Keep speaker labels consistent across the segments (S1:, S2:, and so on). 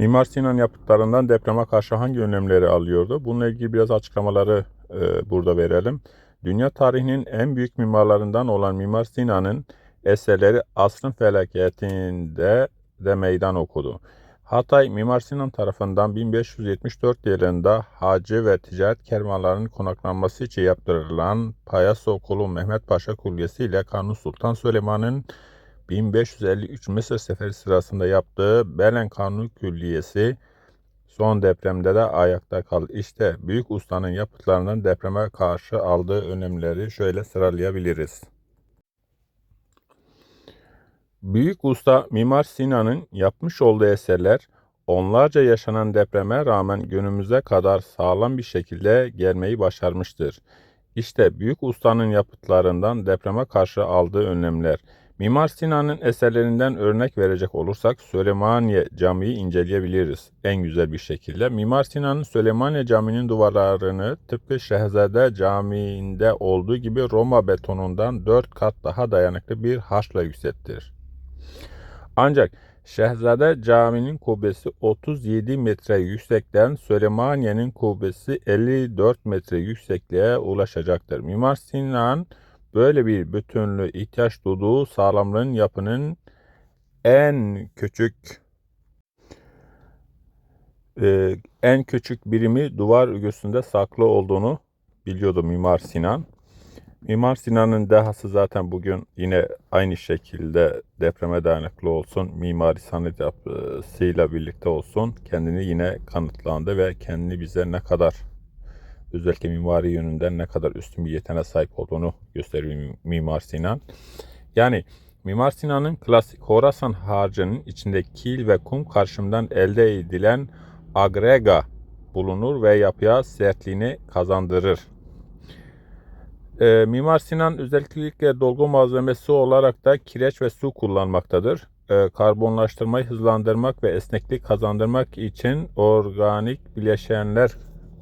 S1: Mimar Sinan yapıtlarından depreme karşı hangi önlemleri alıyordu? Bununla ilgili biraz açıklamaları e, burada verelim. Dünya tarihinin en büyük mimarlarından olan Mimar Sinan'ın eserleri asrın felaketinde de meydan okudu. Hatay Mimar Sinan tarafından 1574 yılında hacı ve ticaret kervanlarının konaklanması için yaptırılan Payaso Kulu Mehmet Paşa Kulliyesi ile Kanuni Sultan Süleyman'ın 1553 Mısır seferi sırasında yaptığı Belen Kanuni Külliyesi son depremde de ayakta kaldı. İşte büyük ustanın yapıtlarından depreme karşı aldığı önlemleri şöyle sıralayabiliriz. Büyük usta Mimar Sinan'ın yapmış olduğu eserler onlarca yaşanan depreme rağmen günümüze kadar sağlam bir şekilde gelmeyi başarmıştır. İşte büyük ustanın yapıtlarından depreme karşı aldığı önlemler. Mimar Sinan'ın eserlerinden örnek verecek olursak Süleymaniye Camii'yi inceleyebiliriz en güzel bir şekilde. Mimar Sinan'ın Süleymaniye Camii'nin duvarlarını tıpkı Şehzade Camii'nde olduğu gibi Roma betonundan 4 kat daha dayanıklı bir harçla yükselttir. Ancak Şehzade Camii'nin kubbesi 37 metre yüksekten Süleymaniye'nin kubbesi 54 metre yüksekliğe ulaşacaktır. Mimar Sinan böyle bir bütünlüğü ihtiyaç duyduğu sağlamlığın yapının en küçük e, en küçük birimi duvar örgüsünde saklı olduğunu biliyordu Mimar Sinan. Mimar Sinan'ın dehası zaten bugün yine aynı şekilde depreme dayanıklı olsun, mimari sanat yapısıyla birlikte olsun kendini yine kanıtlandı ve kendini bize ne kadar özellikle mimari yönünden ne kadar üstün bir yeteneğe sahip olduğunu gösteriyor Mimar Sinan. Yani Mimar Sinan'ın klasik Horasan harcının içinde kil ve kum karşımdan elde edilen agrega bulunur ve yapıya sertliğini kazandırır. Ee, Mimar Sinan özellikle dolgu malzemesi olarak da kireç ve su kullanmaktadır. Ee, karbonlaştırmayı hızlandırmak ve esneklik kazandırmak için organik bileşenler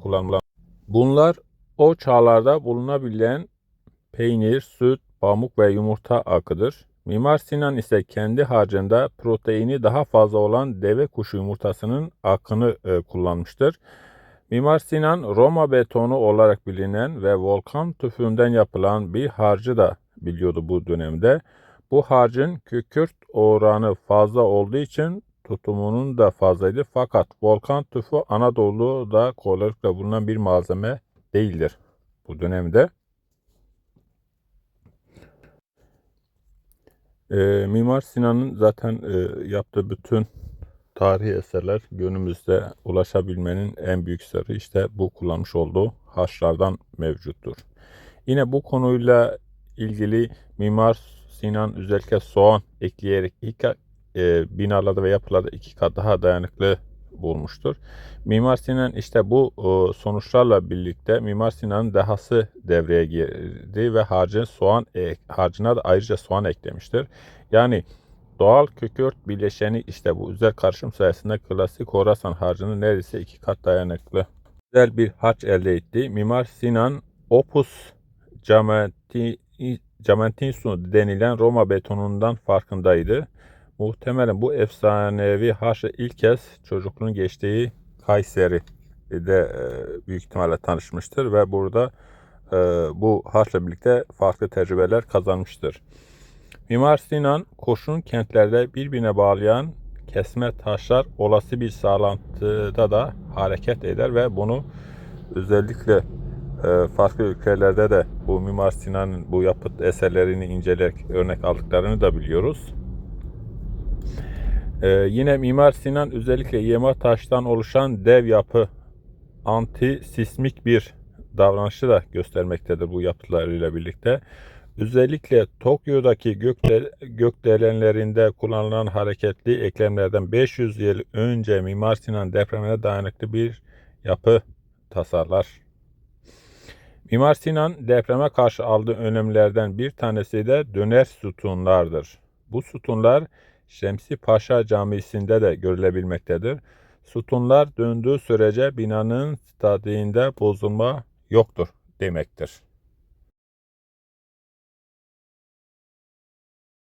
S1: kullanılmaktadır. Bunlar o çağlarda bulunabilen peynir, süt, pamuk ve yumurta akıdır. Mimar Sinan ise kendi harcında proteini daha fazla olan deve kuşu yumurtasının akını e, kullanmıştır. Mimar Sinan Roma betonu olarak bilinen ve volkan tüfüğünden yapılan bir harcı da biliyordu bu dönemde. Bu harcın kükürt oranı fazla olduğu için tutumunun da fazlaydı. Fakat volkan tüfü Anadolu'da kolaylıkla bulunan bir malzeme değildir bu dönemde. Ee, Mimar Sinan'ın zaten e, yaptığı bütün tarihi eserler günümüzde ulaşabilmenin en büyük sırrı işte bu kullanmış olduğu haçlardan mevcuttur. Yine bu konuyla ilgili Mimar Sinan özellikle soğan ekleyerek e, binalarda ve yapılarda iki kat daha dayanıklı bulmuştur. Mimar Sinan işte bu e, sonuçlarla birlikte Mimar Sinan'ın dehası devreye girdi ve harcın soğan e, harcına da ayrıca soğan eklemiştir. Yani doğal kükürt bileşeni işte bu özel karışım sayesinde klasik Horasan harcının neredeyse iki kat dayanıklı güzel bir harç elde etti. Mimar Sinan Opus Diamantinsu denilen Roma betonundan farkındaydı. Muhtemelen bu efsanevi harçla ilk kez çocukluğun geçtiği Kayseri'de e, büyük ihtimalle tanışmıştır ve burada e, bu harçla birlikte farklı tecrübeler kazanmıştır. Mimar Sinan kurşun kentlerde birbirine bağlayan kesme taşlar olası bir sağlantıda da hareket eder ve bunu özellikle e, farklı ülkelerde de bu Mimar Sinan'ın bu yapıt eserlerini inceleyerek örnek aldıklarını da biliyoruz. Ee, yine Mimar Sinan özellikle yema taştan oluşan dev yapı anti sismik bir davranışı da göstermektedir bu yapılarıyla birlikte. Özellikle Tokyo'daki gökdel gökdelenlerinde kullanılan hareketli eklemlerden 500 yıl önce Mimar Sinan depremine dayanıklı bir yapı tasarlar. Mimar Sinan depreme karşı aldığı önlemlerden bir tanesi de döner sütunlardır. Bu sütunlar Şemsi Paşa Camisi'nde de görülebilmektedir. Sütunlar döndüğü sürece binanın statiğinde bozulma yoktur demektir.